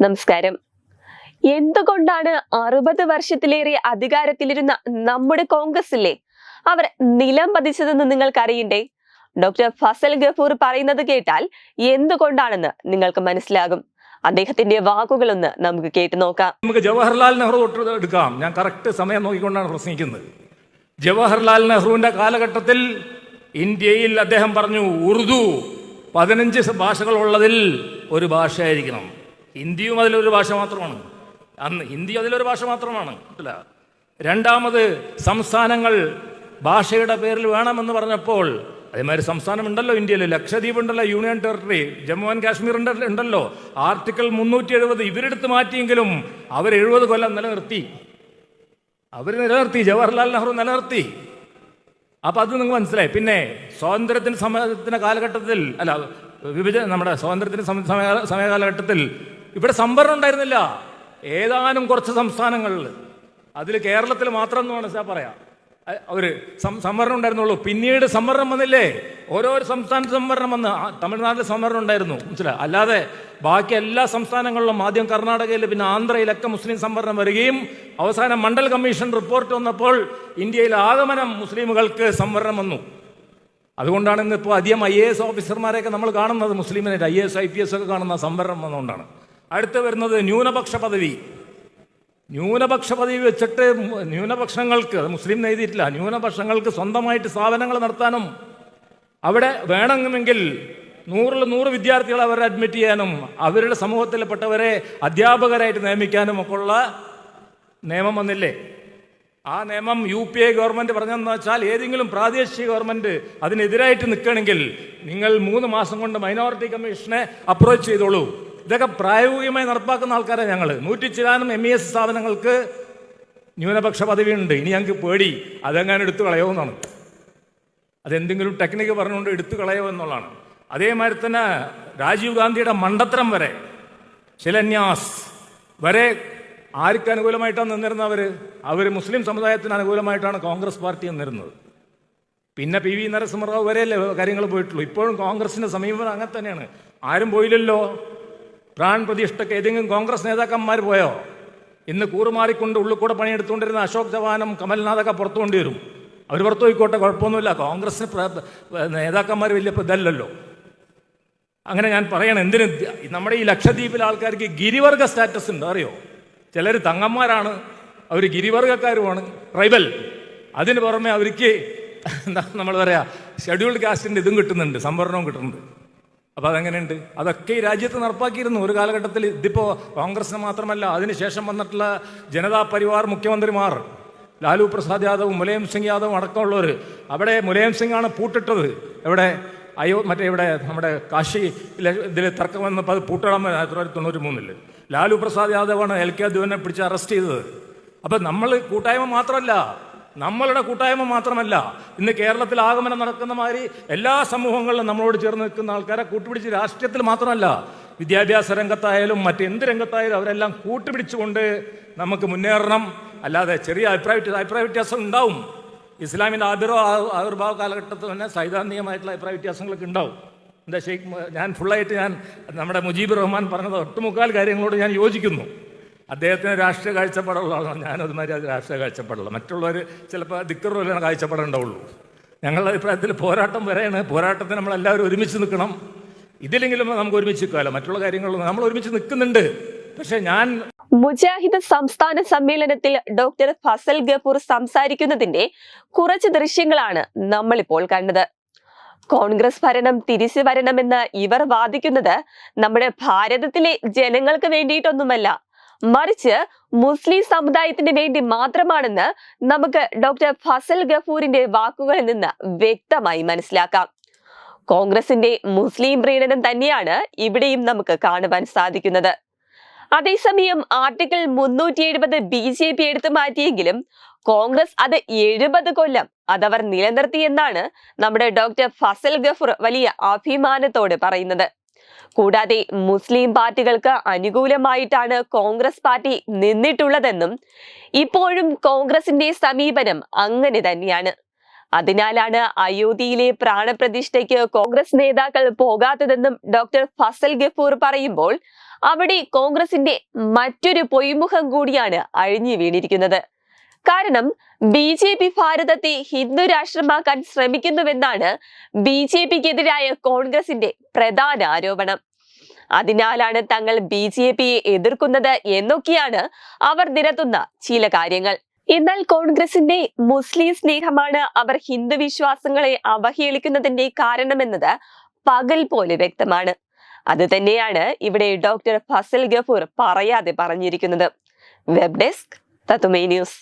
നമസ്കാരം. എന്തുകൊണ്ടാണ് അറുപത് വർഷത്തിലേറെ അധികാരത്തിലിരുന്ന നമ്മുടെ കോൺഗ്രസിലെ അവർ നിലം പതിച്ചതെന്ന് നിങ്ങൾക്ക് അറിയണ്ടേ ഡോക്ടർ ഫസൽ ഗഫൂർ പറയുന്നത് കേട്ടാൽ എന്തുകൊണ്ടാണെന്ന് നിങ്ങൾക്ക് മനസ്സിലാകും. അദ്ദേഹത്തിന്റെ വാക്കുകളൊന്ന് നമുക്ക് കേട്ടു നോക്കാം. നമുക്ക് ജവഹർലാൽ നെഹ്റു തൊട്ട് എടുക്കാം. ഞാൻ കറക്റ്റ് സമയം നോക്കിക്കൊണ്ടാണ് പ്രസംഗിക്കുന്നത്. ജവഹർലാൽ നെഹ്റുവിന്റെ കാലഘട്ടത്തിൽ ഇന്ത്യയിൽ അദ്ദേഹം പറഞ്ഞു ഉറുദു പതിനഞ്ച് ഭാഷകളുള്ളതിൽ ഒരു ഭാഷയായിരിക്കണം. ഹിന്ദിയും അതിലൊരു ഭാഷ മാത്രമാണ്. അന്ന് ഹിന്ദി അതിലൊരു ഭാഷ മാത്രമാണ്. അല്ല രണ്ടാമത് സംസ്ഥാനങ്ങൾ ഭാഷയുടെ പേരിൽ വേണമെന്ന് പറഞ്ഞപ്പോൾ അതേമാതിരി സംസ്ഥാനം ഉണ്ടല്ലോ ഇന്ത്യയിൽ ലക്ഷദ്വീപ് ഉണ്ടല്ലോ union territory Jammu and Kashmir ഉണ്ടല്ലോ. ആർട്ടിക്കിൾ മുന്നൂറ്റി എഴുപത് ഇവരെടുത്ത് മാറ്റിയെങ്കിലും അവർ എഴുപത് കൊല്ലം നിലനിർത്തി. അവർ നിലനിർത്തി ജവഹർലാൽ നെഹ്റു നിലനിർത്തി. അപ്പൊ അത് നിങ്ങൾക്ക് മനസ്സിലായി. പിന്നെ സ്വാതന്ത്ര്യത്തിന് സമയത്തിന്റെ കാലഘട്ടത്തിൽ അല്ല വിഭജന നമ്മുടെ സ്വാതന്ത്ര്യത്തിന് സമ- സമയ ഇവിടെ സംവരണം ഉണ്ടായിരുന്നില്ല. ഏതാനും കുറച്ച് സംസ്ഥാനങ്ങളിൽ അതിൽ കേരളത്തിൽ മാത്രം എന്ന് വേണം പറയാം. അ- ഒരു സംവരണം ഉണ്ടായിരുന്നുള്ളൂ. പിന്നീട് സംവരണം വന്നില്ലേ? ഓരോ സംസ്ഥാനത്ത് സംവരണം വന്ന്. തമിഴ്നാട്ടിൽ സംവരണം ഉണ്ടായിരുന്നു. മനസ്സിലായി അല്ലാതെ ബാക്കി എല്ലാ സംസ്ഥാനങ്ങളിലും ആദ്യം കർണാടകയിൽ പിന്നെ ആന്ധ്രയിലൊക്കെ മുസ്ലിം സംവരണം വരികയും അവസാനം മണ്ഡൽ കമ്മീഷൻ റിപ്പോർട്ട് വന്നപ്പോൾ ഇന്ത്യയിൽ ആഗമനം മുസ്ലിമുകൾക്ക് സംവരണം വന്നു. അതുകൊണ്ടാണ് ഇന്ന് ഇപ്പോൾ അധികം ഐ എ എസ് ഓഫീസർമാരെയൊക്കെ നമ്മൾ കാണുന്നത്. മുസ്ലിമിനായിട്ട് I S I P S ഒക്കെ കാണുന്ന സംവരണം വന്നുകൊണ്ടാണ് അടുത്ത് വരുന്നത് ന്യൂനപക്ഷ പദവി. ന്യൂനപക്ഷ പദവി വെച്ചിട്ട് ന്യൂനപക്ഷങ്ങൾക്ക് മുസ്ലിം നെയ്തിട്ടില്ല ന്യൂനപക്ഷങ്ങൾക്ക് സ്വന്തമായിട്ട് സ്ഥാപനങ്ങൾ നടത്താനും അവിടെ വേണമെങ്കിൽ നൂറിൽ നൂറ് വിദ്യാർത്ഥികളെ അവരെ അഡ്മിറ്റ് ചെയ്യാനും അവരുടെ സമൂഹത്തിൽപ്പെട്ടവരെ അധ്യാപകരായിട്ട് നിയമിക്കാനും ഒക്കെ ഉള്ള നിയമം വന്നില്ലേ? ആ നിയമം യു പി എ ഗവൺമെന്റ് പറഞ്ഞതെന്ന് വെച്ചാൽ ഏതെങ്കിലും പ്രാദേശിക ഗവൺമെന്റ് അതിനെതിരായിട്ട് നിൽക്കണമെങ്കിൽ നിങ്ങൾ മൂന്ന് മാസം കൊണ്ട് മൈനോറിറ്റി കമ്മീഷനെ അപ്രോച്ച് ചെയ്തോളൂ. ഇതൊക്കെ പ്രായോഗികമായി നടപ്പാക്കുന്ന ആൾക്കാരാണ് ഞങ്ങൾ നൂറ്റി ചിലാനും എം ഇ എസ് സ്ഥാപനങ്ങൾക്ക് ന്യൂനപക്ഷ പദവിയുണ്ട്. ഇനി ഞങ്ങൾക്ക് പേടി. അതെങ്ങനെ എടുത്തു കളയുമെന്നാണ് അതെന്തെങ്കിലും ടെക്നിക്ക് പറഞ്ഞുകൊണ്ട് എടുത്തു കളയോ എന്നുള്ളതാണ്. അതേമാതിരി തന്നെ രാജീവ് ഗാന്ധിയുടെ മണ്ടത്തരം വരെ ശിലന്യാസ് വരെ ആർക്ക് അനുകൂലമായിട്ടാണ് നിന്നിരുന്നവർ അവർ മുസ്ലിം സമുദായത്തിന് അനുകൂലമായിട്ടാണ് കോൺഗ്രസ് പാർട്ടി നിന്നിരുന്നത്. പിന്നെ പി വി നരസിംഹറാവ് വരെയല്ലേ കാര്യങ്ങൾ പോയിട്ടുള്ളൂ. ഇപ്പോഴും കോൺഗ്രസിന്റെ സമീപനം അങ്ങനെ തന്നെയാണ്. ആരും പോയില്ലല്ലോ. പ്രാൺ പ്രതിഷ്ഠയ്ക്ക് ഏതെങ്കിലും കോൺഗ്രസ് നേതാക്കന്മാർ പോയോ? ഇന്ന് കൂറുമാറിക്കൊണ്ട് ഉള്ളിൽ കൂടെ പണിയെടുത്തുകൊണ്ടിരുന്ന അശോക് ചവാനും കമൽനാഥൊക്കെ പുറത്തു കൊണ്ടുവരും. അവർ പുറത്തു പോയിക്കോട്ടെ കുഴപ്പമൊന്നുമില്ല. കോൺഗ്രസിന് നേതാക്കന്മാർ വലിയ ഇതല്ലല്ലോ. അങ്ങനെ ഞാൻ പറയണം എന്തിന് നമ്മുടെ ഈ ലക്ഷദ്വീപിലെ ആൾക്കാർക്ക് ഗിരിവർഗ സ്റ്റാറ്റസ് ഉണ്ട് അറിയോ? ചിലർ തങ്ങന്മാരാണ് അവർ ഗിരിവർഗക്കാരുമാണ് ട്രൈബൽ. അതിന് പുറമെ അവർക്ക് നമ്മൾ പറയാ ഷെഡ്യൂൾഡ് കാസ്റ്റിന്റെ ഇതും കിട്ടുന്നുണ്ട് സംവരണവും കിട്ടുന്നുണ്ട്. അപ്പോൾ അതെങ്ങനെയുണ്ട്? അതൊക്കെ ഈ രാജ്യത്ത് നടപ്പാക്കിയിരുന്നു. ഒരു കാലഘട്ടത്തിൽ ഇതിപ്പോൾ കോൺഗ്രസിന് മാത്രമല്ല അതിനുശേഷം വന്നിട്ടുള്ള ജനതാ പരിവാർ മുഖ്യമന്ത്രിമാർ ലാലു പ്രസാദ് യാദവും മുലയം സിംഗ് യാദവും അടക്കമുള്ളവർ അവിടെ മുലയം സിംഗ് ആണ് പൂട്ടിട്ടത്. എവിടെ? അയോ മറ്റേ ഇവിടെ നമ്മുടെ കാശി ഇതിൽ തർക്കം വന്നപ്പോൾ അത് പൂട്ടിടാൻ ആയിരത്തി തൊള്ളായിരത്തി തൊണ്ണൂറ്റി മൂന്നിൽ ലാലു പ്രസാദ് യാദവാണ് എൽ കെ അദ്വാനെ പിടിച്ച് അറസ്റ്റ് ചെയ്തത്. അപ്പം നമ്മൾ കൂട്ടായ്മ മാത്രമല്ല നമ്മളുടെ കൂട്ടായ്മ മാത്രമല്ല ഇന്ന് കേരളത്തിൽ ആഗമനം നടക്കുന്ന മാതിരി എല്ലാ സമൂഹങ്ങളിലും നമ്മളോട് ചേർന്ന് നിൽക്കുന്ന ആൾക്കാരെ കൂട്ടുപിടിച്ച് രാഷ്ട്രീയത്തിൽ മാത്രമല്ല വിദ്യാഭ്യാസ രംഗത്തായാലും മറ്റെന്ത് രംഗത്തായാലും അവരെല്ലാം കൂട്ടുപിടിച്ചുകൊണ്ട് നമുക്ക് മുന്നേറണം. അല്ലാതെ ചെറിയ അഭിപ്രായ അഭിപ്രായ വ്യത്യാസം ഉണ്ടാവും. ഇസ്ലാമിന്റെ ആദരോ ആവിർഭാവ കാലഘട്ടത്തിൽ തന്നെ സൈദ്ധാന്തികമായിട്ടുള്ള അഭിപ്രായ വ്യത്യാസങ്ങളൊക്കെ ഉണ്ടാവും. എന്താ ഷെയ്ഖ് ഞാൻ ഫുള്ളായിട്ട് ഞാൻ നമ്മുടെ മുജീബ് റഹ്മാൻ പറഞ്ഞത് ഒട്ടുമുക്കാൽ കാര്യങ്ങളോട് ഞാൻ യോജിക്കുന്നു. അദ്ദേഹത്തിന് രാഷ്ട്രീയ കാഴ്ചപ്പാടുള്ള ആളാണ്. ഞാനതുമാതിരി രാഷ്ട്രീയ കാഴ്ചപ്പാടുള്ള മറ്റുള്ളവർ ചിലപ്പോൾ ദിക്കറുള്ള കാഴ്ചപ്പാടുണ്ടാവുള്ളൂ ഞങ്ങളുടെ അഭിപ്രായത്തിൽ പോരാട്ടം വരെയാണ്. പോരാട്ടത്തിന് നമ്മളെല്ലാവരും ഒരുമിച്ച് നിൽക്കണം. ഇതിലെങ്കിലും നമുക്ക് ഒരുമിച്ച് നിൽക്കാമല്ലോ. മറ്റുള്ള കാര്യങ്ങളൊന്നും നമ്മൾ ഒരുമിച്ച് നിൽക്കുന്നുണ്ട്. പക്ഷേ ഞാൻ മുജാഹിദ് സംസ്ഥാന സമ്മേളനത്തിൽ ഡോക്ടർ ഫസൽ ഗപൂർ സംസാരിക്കുന്നതിന്റെ കുറച്ച് ദൃശ്യങ്ങളാണ് നമ്മളിപ്പോൾ കണ്ടത്. കോൺഗ്രസ് ഭരണം തിരിച്ചു വരണമെന്ന് ഇവർ വാദിക്കുന്നത് നമ്മുടെ ഭാരതത്തിലെ ജനങ്ങൾക്ക് വേണ്ടിയിട്ടൊന്നുമല്ല. മറിച്ച് മുസ്ലിം സമുദായത്തിന് വേണ്ടി മാത്രമാണെന്ന് നമുക്ക് ഡോക്ടർ ഫസൽ ഗഫൂറിന്റെ വാക്കുകളിൽ നിന്ന് വ്യക്തമായി മനസ്സിലാക്കാം. കോൺഗ്രസിന്റെ മുസ്ലിം പ്രീണനം തന്നെയാണ് ഇവിടെയും നമുക്ക് കാണുവാൻ സാധിക്കുന്നത്. അതേസമയം ആർട്ടിക്കിൾ മുന്നൂറ്റി എഴുപത് ബി ജെ പി എടുത്തു മാറ്റിയെങ്കിലും കോൺഗ്രസ് അത് എഴുപത് കൊല്ലം അതവർ നിലനിർത്തിയെന്നാണ് നമ്മുടെ ഡോക്ടർ ഫസൽ ഗഫൂർ വലിയ അഭിമാനത്തോട് പറയുന്നത്. കൂടാതെ മുസ്ലിം പാർട്ടികൾക്ക് അനുകൂലമായിട്ടാണ് കോൺഗ്രസ് പാർട്ടി നിന്നിട്ടുള്ളതെന്നും ഇപ്പോഴും കോൺഗ്രസിന്റെ സമീപനം അങ്ങനെ തന്നെയാണ്. അതിനാലാണ് അയോധ്യയിലെ പ്രാണപ്രതിഷ്ഠയ്ക്ക് കോൺഗ്രസ് നേതാക്കൾ പോകാത്തതെന്നും ഡോക്ടർ ഫസൽ ഗഫൂർ പറയുമ്പോൾ അവിടെ കോൺഗ്രസിന്റെ മറ്റൊരു പൊയ്മുഖം കൂടിയാണ് അഴിഞ്ഞു വീണിരിക്കുന്നത്. കാരണം ബി ജെ പി ഭാരതത്തെ ഹിന്ദു രാഷ്ട്രമാക്കാൻ ശ്രമിക്കുന്നുവെന്നാണ് ബി ജെ പിക്കെതിരായ കോൺഗ്രസിന്റെ പ്രധാന ആരോപണം. അതിനാലാണ് തങ്ങൾ ബി ജെ പിയെ എതിർക്കുന്നത് എന്നൊക്കെയാണ് അവർ നിരത്തുന്ന ചില കാര്യങ്ങൾ. എന്നാൽ കോൺഗ്രസിന്റെ മുസ്ലിം സ്നേഹമാണ് അവർ ഹിന്ദു വിശ്വാസങ്ങളെ അവഹേളിക്കുന്നതിന്റെ കാരണമെന്നത് പകൽ പോലെ വ്യക്തമാണ്. അത് തന്നെയാണ് ഇവിടെ ഡോക്ടർ ഫസൽ ഗഫൂർ പറയാതെ പറഞ്ഞിരിക്കുന്നത്. വെബ് ഡെസ്ക് തത്തുമേ ന്യൂസ്.